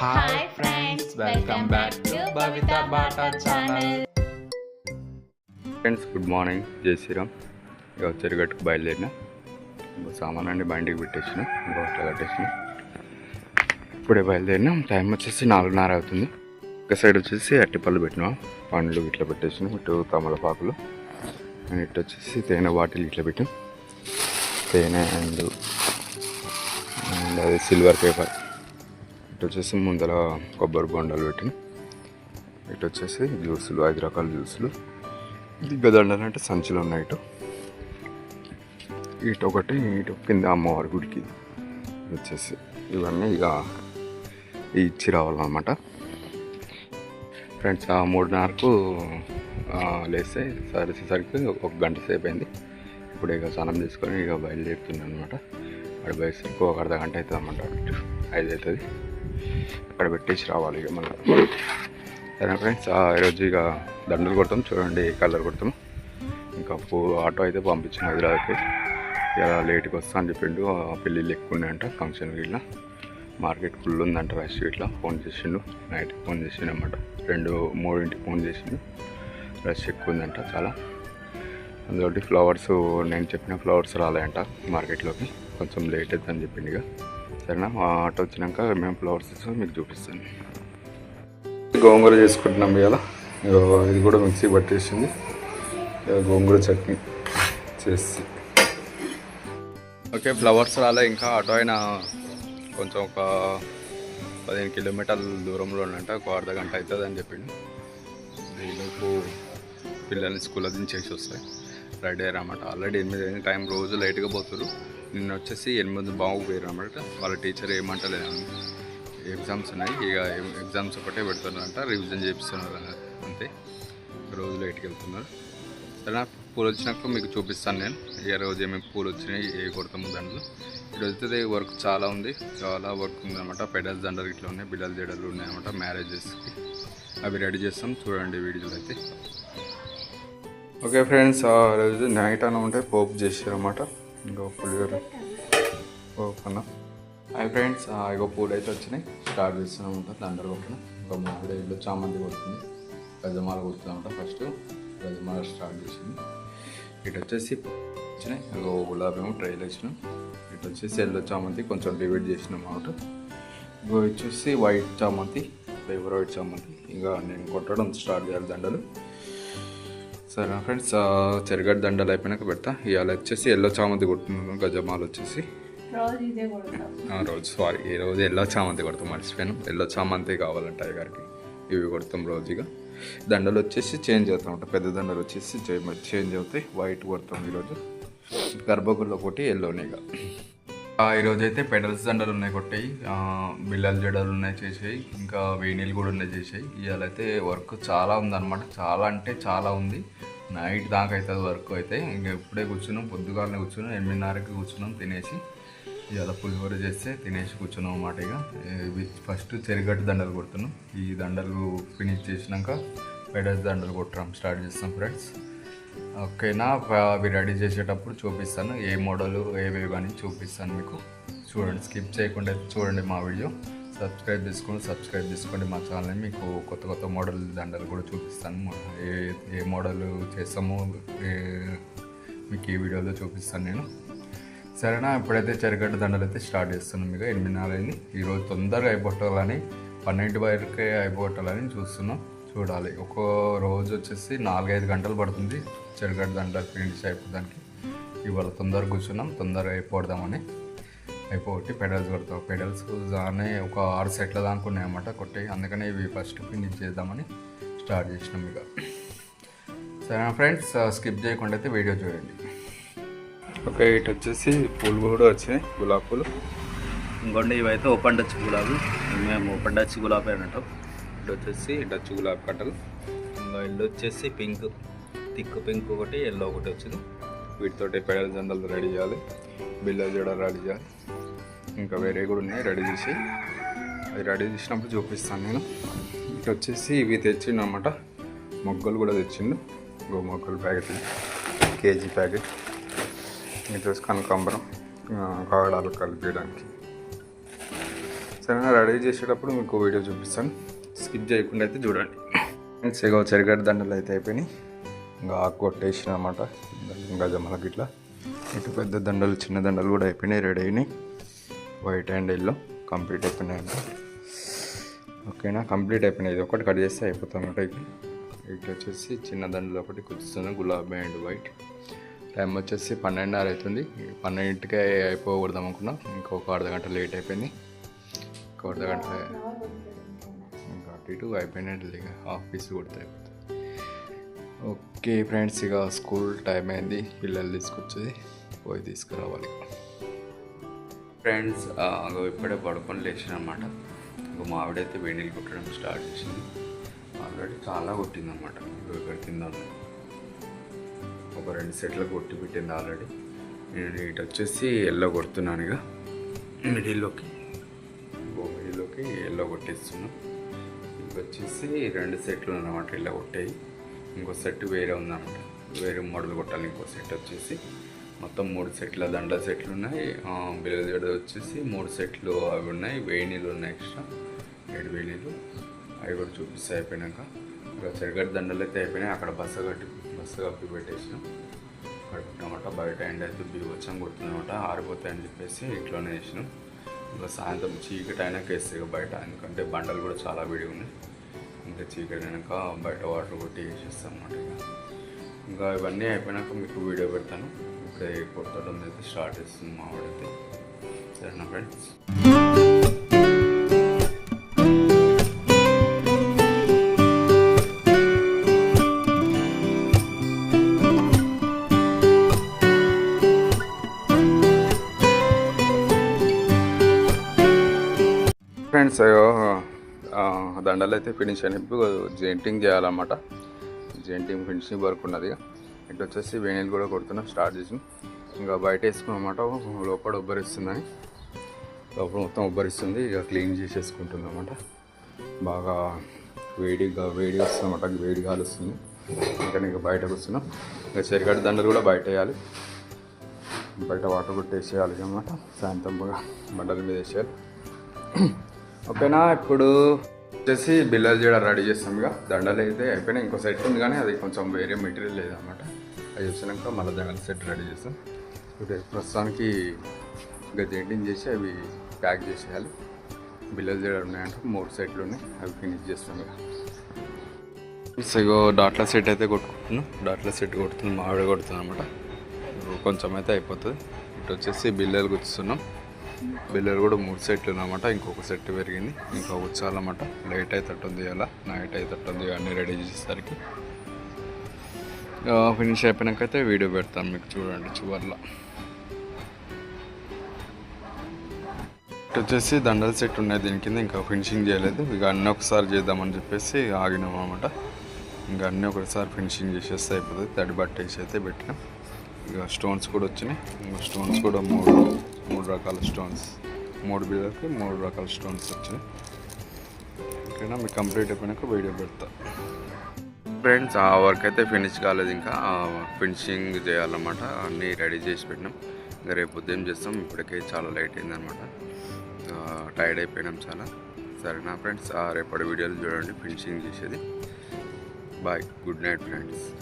Hi friends welcome back to Bata channel friends good morning జై శ్రీరామ్ ఇక చెరుగట్టుకు బయలుదేరిన. ఇంకో సామాన్ అన్ని బండికి పెట్టేసిన. ఇంకో అట్లా కట్టేసిన. ఇప్పుడే బయలుదేరిన. టైం వచ్చేసి నాలుగున్నర అవుతుంది. ఒక సైడ్ వచ్చేసి అట్టిపళ్ళు పెట్టినాం. పండ్లు ఇట్లా పెట్టేసిన. ఇటు తమలపాకులు. అండ్ ఇటు వచ్చేసి తేనె బాటిల్ ఇట్లా పెట్టాం తేనె అండ్ అండ్ అది సిల్వర్ పేపర్ ఇటు వచ్చేసి ముందర కొబ్బరి బొండాలు పెట్టిన ఇటు వచ్చేసి జ్యూసులు ఐదు రకాల జ్యూసులు. దిగ్గదండలు అంటే సంచులు ఉన్నాయి ఇటు. ఇటు ఒకటి ఇటు కింద అమ్మవారి గుడికి వచ్చేసి ఇవన్నీ ఇక ఇచ్చి రావాలన్నమాట ఫ్రెండ్స్ ఆ మూడున్నరకు లేస్తే సరిసేసరికి ఒక గంట సేపు అయింది. ఇప్పుడు ఇక స్నానం తీసుకొని ఇక బయలుదేరుతున్నాను అనమాట అక్కడ బయలుసరికి ఒక అర్ధ గంట అవుతుంది అన్నమాట ఐదు అవుతుంది. అక్కడ పెట్టేసి రావాలి ఇక మనం సరే ఫ్రెండ్స్ ఈరోజు ఇక దండలు కొడతాం చూడండి కలర్ కొడతాం. ఇంకా ఆటో అయితే పంపించిన హైదరాబాద్కి. ఇలా లేట్కి వస్తా అని చెప్పిండు పెళ్ళిళ్ళు ఎక్కువ ఉన్నాయంట ఫంక్షన్ ఇట్లా మార్కెట్ ఫుల్ ఉందంట రష్ ఇట్లా ఫోన్ చేసిండు నైట్ ఫోన్ చేసిండు అనమాట రెండు మూడింటికి ఫోన్ చేసిండు రష్ ఎక్కువ ఉందంట చాలా. అందులో ఫ్లవర్స్ నేను చెప్పిన ఫ్లవర్స్ రాలేయంట మార్కెట్లోకి కొంచెం లేట్ అవుతుందని చెప్పిండు ఇక. సరేనా ఆటో వచ్చినాక మేము ఫ్లవర్స్ ఇస్తాం మీకు చూపిస్తాను. గోంగూర చేసుకుంటున్నాం ఇలా ఇది కూడా మిక్సీ పట్టేసింది. గోంగూర చట్నీ చేసి. ఓకే ఫ్లవర్స్ రాలే. ఇంకా ఆటో అయినా కొంచెం ఒక పదిహేను కిలోమీటర్ల దూరంలో ఉన్నంట ఒక అర్ధ గంట అవుతుంది అని చెప్పిండు. దీనిలోపు పిల్లల్ని స్కూల్లో దించేసి వస్తాయి. రెడీ అయ్యారన్నమాట ఆల్రెడీ ఎనిమిది అయింది టైం రోజు లైట్గా పోతున్నారు నిన్న వచ్చేసి ఎనిమిది బాగు పోయారు వాళ్ళ టీచర్ ఏమంటలేదు ఎగ్జామ్స్ ఉన్నాయి ఇక ఎగ్జామ్స్ ఒకటే పెడుతున్నారంట రివిజన్ చేపిస్తున్నారు అంతే. రోజు లైట్కి వెళ్తున్నారు. సరే పూలు వచ్చినాక మీకు చూపిస్తాను నేను. ఏ రోజు ఏమేమి పూలు వచ్చినాయి ఏ కొడతాము దాంట్లో ఈరోజు అయితే వర్క్ చాలా ఉంది చాలా వర్క్ ఉంది అనమాట పెడల్స్ దండలు ఇట్లా ఉన్నాయి బిల్లలు జడలు ఉన్నాయి అనమాట మ్యారేజెస్కి. అవి రెడీ చేస్తాం చూడండి వీడియోలు అయితే. ఓకే ఫ్రెండ్స్ ఆ రోజు నైట్ అని ఉంటే పోపు చేసారన్నమాట ఇంకో పులిహోర పోపు అన్న హాయ్ ఫ్రెండ్స్ ఇగో పూలు అయితే వచ్చినాయి. స్టార్ట్ చేస్తున్నాం ఉంటా దండలు కొట్టిన ఇంకా మామిడి ఇల్లు చామంతి కొడుతుంది గజమాల కొడుతుందన్నమాట ఫస్ట్ గజమాల స్టార్ట్ చేసింది. ఇటు వచ్చేసి వచ్చినాయి. ఇగో గులాబీ ట్రైల్ వేసినాం ఇటు వచ్చేసి ఎల్లో చామంతి కొంచెం డివైడ్ చేసినాం అన్నమాట. ఇగో వచ్చేసి వైట్ చామంతి ఫ్లేవర్ వైట్ చామంతి. ఇంకా నేను కొట్టడం స్టార్ట్ చేయాలి దండలు. సరే ఫ్రెండ్స్ చెరగడ్డ దండలు అయిపోయినాక పెడతా. ఇవాళ వచ్చేసి ఎల్లో చామంతి కొడుతున్నాను గజమాల వచ్చేసి. రోజు సారీ ఈ రోజు ఎల్లో చామంతి కొడతాం మర్చిపోయాను. ఎల్లో చామంతి కావాలంట గారికి ఇవి కొడతాం రోజుగా. దండలు వచ్చేసి చేంజ్ అవుతాం ఉంటాయి పెద్ద దండలు వచ్చేసి చేంజ్ అవుతాయి. వైట్ కొడతాం ఈరోజు. గర్భగుడిలో కొట్టి ఎల్లోనేగా ఈరోజు అయితే పెడల్స్ దండలు ఉన్నాయి కొట్టాయి. బిల్లల జడలు ఉన్నాయి చేసాయి. ఇంకా వేణీలు కూడా ఉన్నాయి చేసాయి. ఇవాళ అయితే వర్క్ చాలా ఉందన్నమాట. చాలా అంటే చాలా ఉంది. నైట్ దాకా అవుతుంది వర్క్ అయితే. ఇంకా ఇప్పుడే కూర్చున్నాం. పొద్దుగాలనే కూర్చున్నాం. ఎనిమిదిన్నరకి కూర్చున్నాం తినేసి. ఇవాళ పులిహోర చేస్తే తినేసి కూర్చున్నాం అన్నమాట ఇక. ఫస్ట్ చెరిగట్టు దండలు కొడుతున్నాం. ఈ దండలు ఫినిష్ చేసినాక పెడల్స్ దండలు కొట్టడం స్టార్ట్ చేస్తాం ఫ్రెండ్స్. ఓకేనా అవి రెడీ చేసేటప్పుడు చూపిస్తాను. ఏ మోడల్ ఏవేవి అని చూపిస్తాను మీకు. చూడండి స్కిప్ చేయకుండా చూడండి మా వీడియో. సబ్స్క్రైబ్ చేసుకోండి సబ్స్క్రైబ్ చేసుకోండి మా ఛానల్ని. మీకు కొత్త కొత్త మోడల్ దండలు కూడా చూపిస్తాను. ఏ ఏ మోడల్ చేస్తామో ఏ- మీకు ఈ వీడియోలో చూపిస్తాను నేను. సరేనా? ఇప్పుడైతే చెరగడ్డ దండలు అయితే స్టార్ట్ చేస్తున్నాం మీకు ఎనిమిది అయింది. ఈరోజు తొందరగా అయిపోవాలని పన్నెండు వరకే అయిపోవాలని చూస్తున్నాం. చూడాలి. ఒక్కో రోజు వచ్చేసి నాలుగైదు గంటలు పడుతుంది. చెడుగడ్డ దండలు ఫినిష్ అయిపోవడానికి ఇవాళ తొందరగా కూర్చున్నాం. తొందరగా అయిపోదామని. అయిపోగొట్టి పెడల్స్ కొడతాం. పెడల్స్ దానే ఒక ఆరు సెట్ల దాకా ఉన్నాయన్నమాట కొట్టి అందుకని ఇవి ఫస్ట్ ఫినిష్ చేద్దామని స్టార్ట్ చేసినాం ఇక. సరే ఫ్రెండ్స్? స్కిప్ చేయకుండా అయితే వీడియో చూడండి. ఓకే ఇటు వచ్చేసి పూలు కూడా వచ్చాయి గులాబీ పూలు. ఇంకోండి ఇవైతే ఓపెన్ టచ్ గులాబీ. మేము ఓపెన్ టచ్ గులాబీ అని అంటాం ఇటు వచ్చేసి డచ్ గులాబీ కట్టలు ఇంకా ఇల్లు వచ్చేసి పింక్ థిక్ పింక్ ఒకటి ఎల్లో ఒకటి వచ్చింది. వీటితోటి పెడల జండలు రెడీ చేయాలి. బిల్ల జడ రెడీ చేయాలి. ఇంకా వేరే కూడా ఉన్నాయి రెడీ చేసి. అది రెడీ చేసినప్పుడు చూపిస్తాను నేను. ఇటు వచ్చేసి ఇవి తెచ్చిండు అనమాట మొగ్గలు కూడా తెచ్చిండు. గో మొగ్గలు ప్యాకెట్. కేజీ ప్యాకెట్ ఇటు వచ్చి కనకాంబరం కాగడాలు కాగడాలు కలిపేయడానికి సరేనా రెడీ చేసేటప్పుడు మీకు వీడియో చూపిస్తాను. స్కిప్ చేయకుండా అయితే చూడండి. ఫ్రెండ్స్ ఇక దండలు అయితే అయిపోయినాయి. ఇంకా ఆకు కొట్టేసిన అనమాట గజమలకి ఇట్లా. ఇటు పెద్ద దండలు చిన్న దండలు కూడా అయిపోయినాయి రెడీ అయినాయి. వైట్ అండ్ ఎల్లో కంప్లీట్ అయిపోయినాయి అంట. ఓకేనా? కంప్లీట్ అయిపోయినాయి. ఇది ఒకటి కట్ చేస్తే అయిపోతాం అనమాట ఇది ఇటు వచ్చేసి చిన్న దండలు ఒకటి కుదుస్తున్నాను గులాబీ అండ్ వైట్ టైం వచ్చేసి పన్నెండున్నర అవుతుంది. పన్నెండింటికే అయిపోకూడదు అనుకున్నాం. ఇంకొక అర్ధ గంట లేట్ అయిపోయింది. ఇంకో అర్ధ గంట ఇంకా ఇటు అయిపోయినట్టు ఇక ఆఫీస్ పీస్ అయిపోతుంది ఓకే ఫ్రెండ్స్ ఇక స్కూల్ టైం అయింది. పిల్లలు తీసుకొచ్చేది. పోయి తీసుకురావాలి. ఫ్రెండ్స్ అగో ఇప్పుడే పడుకొని లేచిన అనమాట ఇంకో మావిడైతే వేణీలు కొట్టడం స్టార్ట్ చేసింది. ఆల్రెడీ చాలా కొట్టింది అనమాట ఇక్కడ కింద ఒక రెండు సెట్లు కొట్టి పెట్టింది ఆల్రెడీ. నేను ఇటు వచ్చేసి ఎల్లో కొడుతున్నాను ఇక మిడిల్లోకి. ఇంకో మిడిల్లోకి ఎల్లో కొట్టేస్తున్నాను ఇవి వచ్చేసి రెండు సెట్లు అన్నమాట ఇలా కొట్టాయి. ఇంకో సెట్ వేరే ఉందన్నమాట. వేరే మోడల్ కొట్టాలి ఇంకో సెట్ వచ్చేసి. మొత్తం మూడు సెట్ల దండ సెట్లు ఉన్నాయి. బిల్లజడ వచ్చేసి మూడు సెట్లు అవి ఉన్నాయి. వేణీలు ఉన్నాయి ఎక్స్ట్రా ఏడు వేణీలు. అవి కూడా చూపిస్తే అయిపోయినాక. ఇంకా చెరగడ్డ దండలు అయితే అయిపోయినాయి. అక్కడ బస్సు కట్టి బస్సు కప్పి పెట్టేసినాం. అక్కడ పెట్టినమాట బయట ఎండ అయితే బీవచ్చం కొడుతుందన్నమాట. ఆరిపోతాయని చెప్పేసి ఇంట్లోనే వేసినాం ఇంకా సాయంత్రం చీకటి అయినాక వేస్తాయి బయట. ఎందుకంటే బండలు కూడా చాలా వేడిగా ఉన్నాయి. ఇంకా చీకటి అయినాక బయట వాటర్ కొట్టి వేసేస్తాం అనమాట ఇంకా ఇవన్నీ అయిపోయినాక మీకు వీడియో పెడతాను. ఇప్పుడే కొట్టడం అయితే స్టార్ట్ చేస్తుంది మా వాడైతే. సరేనా ఫ్రెండ్స్? ఫ్రెండ్స్ ఆ, దండలు అయితే ఫినిష్ అయిన ఇప్పుడు జెంటింగ్ చేయాలన్నమాట. జెయింటింగ్ ఫినిషింగ్ వర్క్ ఉన్నది ఇటు వచ్చేసి వేణీలు కూడా కొడుతున్నాం స్టార్ట్ చేసి ఇంకా బయట వేసుకున్నమాట లోపల ఉబ్బరిస్తుందని లోపల మొత్తం ఉబ్బరిస్తుంది. ఇక క్లీన్ చేసేసుకుంటుంది అనమాట బాగా వేడిగా వేడి వస్తుందన్నమాట. వేడి గాలి వస్తుంది ఇంకా ఇంకా బయటకు వస్తున్నాం. ఇంకా చెరిగడ్డ దండలు కూడా బయట వేయాలి. బయట వాటర్ కొట్టేసేయాలి అనమాట సాయంత్రం బండల మీద వేసేయాలి. ఓకేనా ఇప్పుడు వచ్చేసి బిల్లలు చేయడం రెడీ చేస్తాం ఇక. దండలు అయితే అయిపోయినాయి. ఇంకో సెట్ ఉంది కానీ అది కొంచెం వేరే మెటీరియల్ లేదన్నమాట. అది వచ్చినాక మళ్ళీ దండల సెట్ రెడీ చేస్తాం. ఇప్పుడు ప్రస్తుతానికి ఇంకా జెంటింగ్ చేసి అవి ప్యాక్ చేసేయాలి. బిల్లలు చేయడం ఉన్నాయంటే మూడు సెట్లు ఉన్నాయి. అవి ఫినిష్ చేస్తాం ఇక. సో ఇగో డాట్ల సెట్ అయితే కొట్టుకుంటున్నాం. డాట్ల సెట్ కొడుతున్నాం మావిడ కొడుతున్నాం అనమాట కొంచెం అయితే అయిపోతుంది. ఇటు వచ్చేసి బిల్లలు గుచ్చుతున్నాం. బిల్లలు కూడా మూడు సెట్లు అనమాట ఇంకొక సెట్ పెరిగింది. ఇంకా వచ్చాలన్నమాట లైట్ అయితే ఉంది అలా. నైట్ అయితే ఉంది. అన్నీ రెడీ చేసేసరికి. ఫినిష్ అయిపోయినాక అయితే వీడియో పెడతాను మీకు చూడండి చివరిలో. వచ్చేసి దండల సెట్ ఉన్నాయి దీని కింద. ఇంకా ఫినిషింగ్ చేయలేదు. ఇక అన్నీ ఒకసారి చేద్దామని చెప్పేసి ఆగినాం అనమాట ఇంకా అన్నీ ఒకసారి ఫినిషింగ్ చేసేస్తే అయిపోతుంది. తడి బట్టేసి అయితే పెట్టినాం. ఇక స్టోన్స్ కూడా వచ్చినాయి. ఇంకా స్టోన్స్ కూడా మూడు. మూడు రకాల స్టోన్స్. మూడు బిల్లర్కి మూడు రకాల స్టోన్స్ వచ్చాయి. ఓకేనా? మీకు కంప్లీట్ అయిపోయినాక వీడియో పెడతా. ఫ్రెండ్స్ ఆ వర్క్ అయితే ఫినిష్ కాలేదు. ఇంకా ఫినిషింగ్ చేయాలన్నమాట. అన్నీ రెడీ చేసి పెట్టినాం. ఇంకా రేపు ఉదయం చేస్తాం. ఇప్పటికే చాలా లైట్ అయిందనమాట టైర్డ్ అయిపోయినాం చాలా. సరేనా ఫ్రెండ్స్? రేపటి వీడియోలు చూడండి. ఫినిషింగ్ చేసేది. బాయ్. Good night friends.